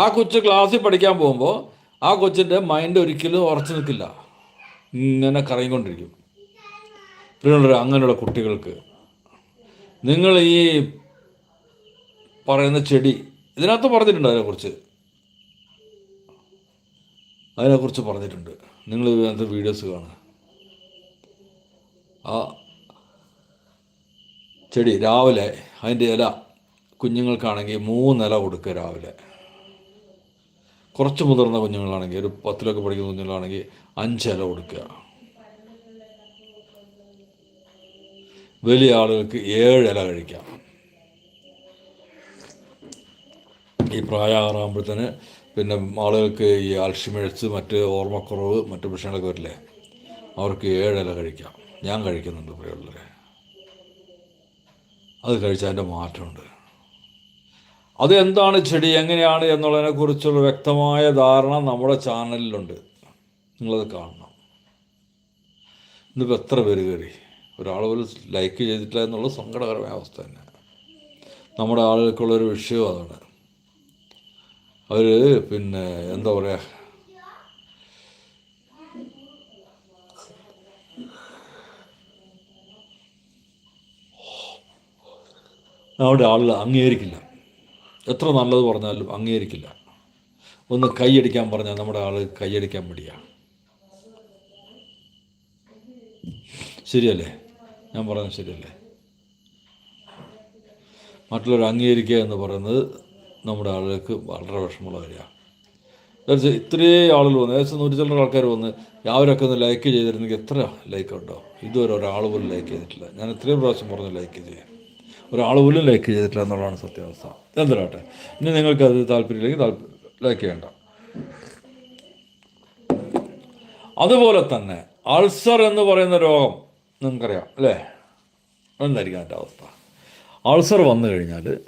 ആ കൊച്ച് ക്ലാസ്സിൽ പഠിക്കാൻ പോകുമ്പോൾ ആ കൊച്ചിന്റെ മൈൻഡ് ഒരിക്കലും ഉറച്ചു നിൽക്കില്ല. ഇങ്ങനെ കറങ്ങിക്കൊണ്ടിരിക്കും. പ്രിയമുള്ളവരെ അങ്ങനെയുള്ള കുട്ടികൾക്ക് നിങ്ങൾ ഈ പറയുന്ന ചെടി ഇതിനകത്ത് പറഞ്ഞിട്ടുണ്ട് അതിനെക്കുറിച്ച്. അതിനെക്കുറിച്ച് പറഞ്ഞിട്ടുണ്ട്. നിങ്ങൾ ഇതിനകത്ത് വീഡിയോസ് കാണുക. ആ ചെടി രാവിലെ അതിന്റെ ഇല കുഞ്ഞുങ്ങൾക്കാണെങ്കിൽ മൂന്നില കൊടുക്കുക രാവിലെ. കുറച്ച് മുതിർന്ന കുഞ്ഞുങ്ങളാണെങ്കിൽ ഒരു പത്തിലൊക്കെ പഠിക്കുന്ന കുഞ്ഞുങ്ങളാണെങ്കിൽ അഞ്ചില കൊടുക്കുക. വലിയ ആളുകൾക്ക് ഏഴ് ഇല കഴിക്കാം. ഈ പ്രായമാകുമ്പോഴത്തേന് പിന്നെ ആളുകൾക്ക് ഈ അൽഷിമേഴ്സ് മറ്റ് ഓർമ്മക്കുറവ് മറ്റു പ്രശ്നങ്ങളൊക്കെ വരില്ലേ? അവർക്ക് ഏഴ് ഇല കഴിക്കാം. ഞാൻ കഴിക്കുന്നുണ്ട് പ്രിയമുള്ളവരെ. അത് കഴിച്ചാൽ അതിന്റെ മാറ്റമുണ്ട്. അത് എന്താണ് ചെടി എങ്ങനെയാണ് എന്നുള്ളതിനെക്കുറിച്ചുള്ള വ്യക്തമായ ധാരണ നമ്മുടെ ചാനലിലുണ്ട്. നിങ്ങളത് കാണണം. ഇന്നിപ്പോൾ എത്ര പേര് കയറി? ഒരാൾ പോലും ലൈക്ക് ചെയ്തിട്ടില്ല എന്നുള്ള സങ്കടകരമായ അവസ്ഥ തന്നെ. നമ്മുടെ ആളുകൾക്കുള്ളൊരു വിഷയം അതാണ്. അവർ പിന്നെ എന്താ പറയുക നമ്മുടെ ആളുകൾ അംഗീകരിക്കില്ല. എത്ര നല്ലത് പറഞ്ഞാലും അംഗീകരിക്കില്ല. ഒന്ന് കൈയടിക്കാൻ പറഞ്ഞാൽ നമ്മുടെ ആൾ കൈയടിക്കാൻ മടിയാണ്. ശരിയല്ലേ? ഞാൻ പറയുന്നത് ശരിയല്ലേ? മറ്റുള്ളവർ അംഗീകരിക്കുക എന്ന് പറയുന്നത് നമ്മുടെ ആളുകൾക്ക് വളരെ വിഷമമുള്ള കാര്യമാണ്. ഇത്രയും ആളുകൾ വന്ന്. ഏകദേശം നൂറ്റി ചില്ലറ ആൾക്കാർ വന്ന് അവരൊക്കെ ഒന്ന് ലൈക്ക് ചെയ്തിരുന്നെങ്കിൽ എത്ര ലൈക്ക് ഉണ്ടോ? ഇതുവരെ ഒരാൾ പോലും ലൈക്ക് ചെയ്തിട്ടില്ല. ഞാൻ ഇത്രയും പ്രാവശ്യം പറഞ്ഞു ലൈക്ക് ചെയ്യാം ഒരാൾ പോലും ലൈക്ക് ചെയ്തിട്ടില്ല എന്നുള്ളതാണ് സത്യാവസ്ഥ. എന്തിനാട്ടെ ഇനി നിങ്ങൾക്ക് അത് താല്പര്യമില്ലെങ്കിൽ താല്പര്യം ലൈക്ക് ചെയ്യണ്ട. അതുപോലെ തന്നെ അൾസർ എന്ന് പറയുന്ന രോഗം നിങ്ങൾക്കറിയാം അല്ലേ? എന്തായിരിക്കും അതിന്റെ അവസ്ഥ? അൾസർ വന്നു കഴിഞ്ഞാൽ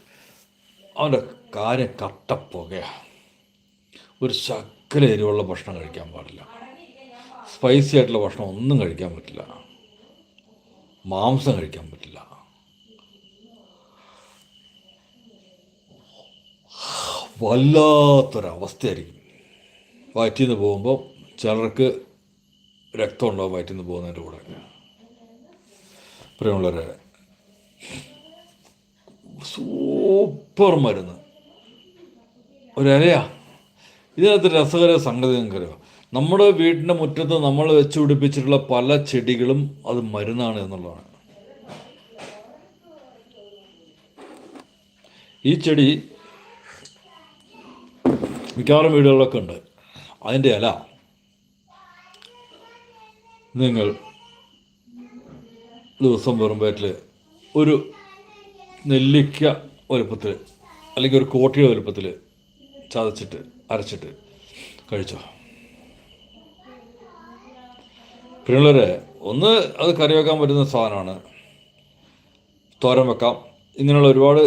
അവന്റെ കാര്യം കട്ടപ്പുകയാണ് ഒരു ശക്കല എരിവുള്ള ഭക്ഷണം കഴിക്കാൻ പാടില്ല. സ്പൈസി ആയിട്ടുള്ള ഭക്ഷണം ഒന്നും കഴിക്കാൻ പറ്റില്ല. മാംസം കഴിക്കാൻ പറ്റില്ല. വല്ലാത്തൊരവസ്ഥയായിരിക്കും. വയറ്റിൽ നിന്ന് പോകുമ്പോൾ ചിലർക്ക് രക്തം ഉണ്ടാവും വയറ്റിൽ നിന്ന് പോകുന്നതിന്റെ കൂടെ. പ്രിയമുള്ളവരെ സൂപ്പർ മരുന്ന്. ഒരലയാ ഇതിനകത്ത് രസകര സംഗതി നിങ്ങൾക്കറിയോ നമ്മുടെ വീടിന്റെ മുറ്റത്ത് നമ്മൾ വെച്ച് പിടിപ്പിച്ചിട്ടുള്ള പല ചെടികളും അത് മരുന്നാണ് എന്നുള്ളതാണ്. ഈ ചെടി മിക്കവാറും വീടുകളിലൊക്കെ ഉണ്ട്. അതിന്റെ ഇല. നിങ്ങൾ ദിവസം വെറും വയറ്റിൽ ഒരു നെല്ലിക്ക വലുപ്പത്തിൽ അല്ലെങ്കിൽ ഒരു കോട്ടിയുടെ വലുപ്പത്തിൽ ചതച്ചിട്ട് അരച്ചിട്ട് കഴിച്ചോ? പിന്നെ ഒന്ന് അത് കറി വെക്കാൻ പറ്റുന്ന സാധനമാണ്. തോരൻ വെക്കാം. ഇങ്ങനെയുള്ള ഒരുപാട്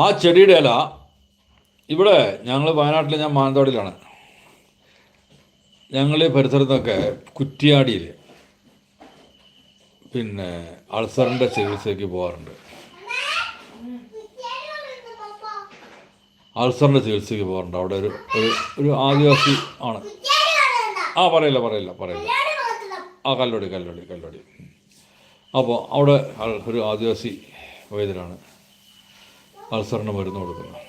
ആ ചെടിയുടെ ഇല ഇവിടെ ഞങ്ങൾ വയനാട്ടിൽ ഞാൻ മാനന്തവാടിയിലാണ്. ഞങ്ങൾ പരിസരത്തൊക്കെ കുറ്റിയാടിയിൽ പിന്നെ അൾസറിന്റെ ചികിത്സയ്ക്ക് പോകാറുണ്ട് അൾസറിന്റെ ചികിത്സയ്ക്ക് പോകാറുണ്ട് അവിടെ ഒരു ഒരു ഒരു ആദിവാസി ആണ്. ആ പറയില്ല പറയില്ല പറയില്ല. ആ കല്ലൊടി കല്ലൊടി കല്ലൊടി. അപ്പോൾ അവിടെ ഒരു ആദിവാസി വൈദ്യരാണ്. അൾസറിന് മരുന്ന് കൊടുക്കുന്നത്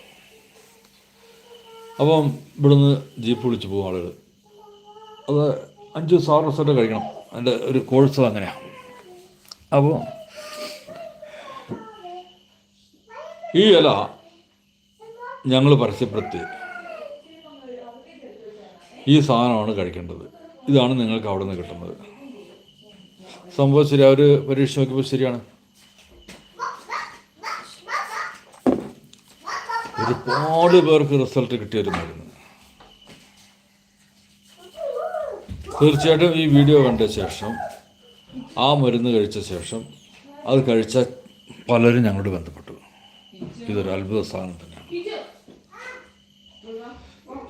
അപ്പം ഇവിടുന്ന് ജീപ്പ് വിളിച്ച് പോകും ആളുകൾ. അത് അഞ്ച് ആറ് ദിവസമായിട്ട് കഴിക്കണം. അതിന്റെ ഒരു കോഴ്സ് അങ്ങനെയാണ് അപ്പോൾ ഈ ഇല ഞങ്ങൾ പരസ്യപ്പെടുത്തി. ഈ സാധനമാണ് കഴിക്കേണ്ടത്. ഇതാണ് നിങ്ങൾക്ക് അവിടെ നിന്ന് കിട്ടുന്നത്. സംഭവം ശരി അവർ പരീക്ഷ നോക്കിയപ്പോൾ ശരിയാണ്. ഒരുപാട് പേർക്ക് റിസൾട്ട് കിട്ടിയൊരു മരുന്ന് തീർച്ചയായിട്ടും ഈ വീഡിയോ കണ്ട ശേഷം ആ മരുന്ന് കഴിച്ച ശേഷം അത് കഴിച്ച പലരും ഞങ്ങളോട് ബന്ധപ്പെട്ടു. ഇതൊരു അത്ഭുത സാധനം തന്നെയാണ്.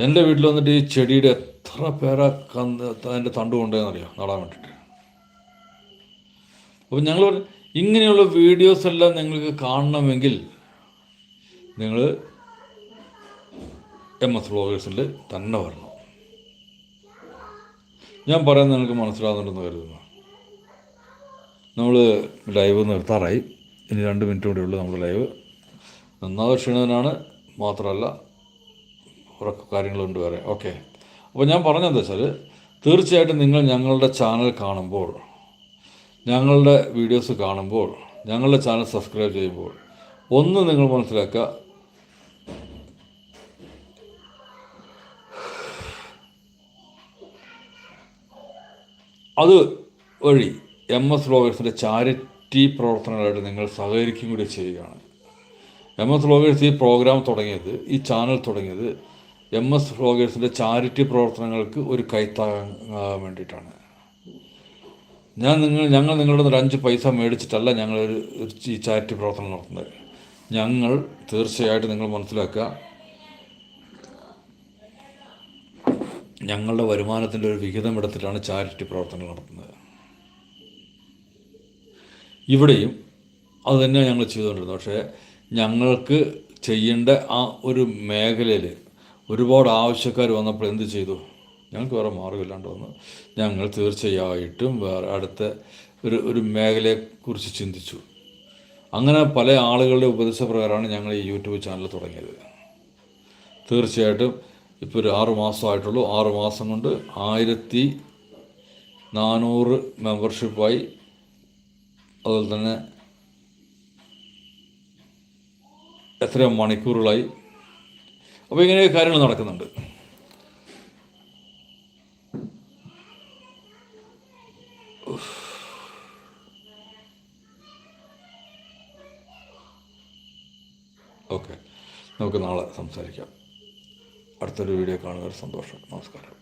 എന്റെ വീട്ടിൽ വന്നിട്ട് ഈ ചെടിയുടെ എത്ര പേരാ കന്ന് അതിന്റെ തണ്ട് കൊണ്ടുപോയെന്നറിയാം? നടാൻ വേണ്ടിയിട്ട്. അപ്പം ഞങ്ങൾ ഇങ്ങനെയുള്ള വീഡിയോസ് എല്ലാം നിങ്ങൾക്ക് കാണണമെങ്കിൽ നിങ്ങൾ എം എസ് വ്ളോഗേഴ്സിൽ തന്നെ വരണം. ഞാൻ പറയുന്നത് നിങ്ങൾക്ക് മനസ്സിലാകുന്നുണ്ടെന്ന് കരുതുന്നു. നമ്മൾ ലൈവ് നിർത്താറായി. ഇനി രണ്ട് മിനിറ്റ് കൂടെ ഉള്ളൂ നമ്മുടെ ലൈവ് നന്നാവ് ക്ഷീണവനാണ് മാത്രമല്ല കുറേ കാര്യങ്ങളുണ്ട് വേറെ. ഓക്കെ അപ്പോൾ ഞാൻ പറഞ്ഞതെന്താ വെച്ചാൽ തീർച്ചയായിട്ടും നിങ്ങൾ ഞങ്ങളുടെ ചാനൽ കാണുമ്പോൾ ഞങ്ങളുടെ വീഡിയോസ് കാണുമ്പോൾ ഞങ്ങളുടെ ചാനൽ സബ്സ്ക്രൈബ് ചെയ്യുമ്പോൾ ഒന്ന് നിങ്ങൾ മനസ്സിലാക്കുക അത് വഴി എം എസ് വ്ളോഗേഴ്സിന്റെ ചാരിറ്റി പ്രവർത്തനങ്ങളായിട്ട് നിങ്ങൾ സഹകരിക്കുകയും കൂടി ചെയ്യുകയാണ്. എം എസ് വ്ളോഗേഴ്സ് ഈ പ്രോഗ്രാം തുടങ്ങിയത് ഈ ചാനൽ തുടങ്ങിയത് എം എസ് വ്ളോഗേഴ്സിന്റെ ചാരിറ്റി പ്രവർത്തനങ്ങൾക്ക് ഒരു കൈത്താങ്ങാൻ വേണ്ടിയിട്ടാണ്. ഞാൻ നിങ്ങൾ ഞങ്ങൾ നിങ്ങളുടെ ഒരു അഞ്ച് പൈസ മേടിച്ചിട്ടല്ല ഞങ്ങൾ ഈ ചാരിറ്റി പ്രവർത്തനം നടത്തുന്നത്. ഞങ്ങൾ തീർച്ചയായിട്ടും നിങ്ങൾ മനസ്സിലാക്കുക ഞങ്ങളുടെ വരുമാനത്തിന്റെ ഒരു വിഹിതം എടുത്തിട്ടാണ് ചാരിറ്റി പ്രവർത്തനങ്ങൾ നടത്തുന്നത്. ഇവിടെയും അത് തന്നെയാണ് ഞങ്ങൾ ചെയ്തുകൊണ്ടിരുന്നത്. പക്ഷേ ഞങ്ങൾക്ക് ചെയ്യേണ്ട ആ ഒരു മേഖലയിൽ ഒരുപാട് ആവശ്യക്കാർ വന്നപ്പോൾ എന്ത് ചെയ്തു? ഞങ്ങൾക്ക് വേറെ മാർഗമില്ലാണ്ട് വന്നു. ഞങ്ങൾ തീർച്ചയായിട്ടും വേറെ അടുത്ത ഒരു ഒരു മേഖലയെക്കുറിച്ച് ചിന്തിച്ചു. അങ്ങനെ പല ആളുകളുടെ ഉപദേശപ്രകാരമാണ് ഞങ്ങൾ ഈ യൂട്യൂബ് ചാനൽ തുടങ്ങിയത്. തീർച്ചയായിട്ടും ഇപ്പോൾ ഒരു ആറ് മാസമായിട്ടുള്ളൂ. ആറ് മാസം കൊണ്ട് ആയിരത്തി നാനൂറ് മെമ്പർഷിപ്പായി അതുപോലെ തന്നെ എത്രയോ മണിക്കൂറുകളായി. അപ്പോൾ ഇങ്ങനെ കാര്യങ്ങൾ നടക്കുന്നുണ്ട്. ഓക്കെ. നമുക്ക് നാളെ സംസാരിക്കാം. അടുത്തൊരു വീഡിയോ കാണുന്നവർ സന്തോഷം. നമസ്കാരം.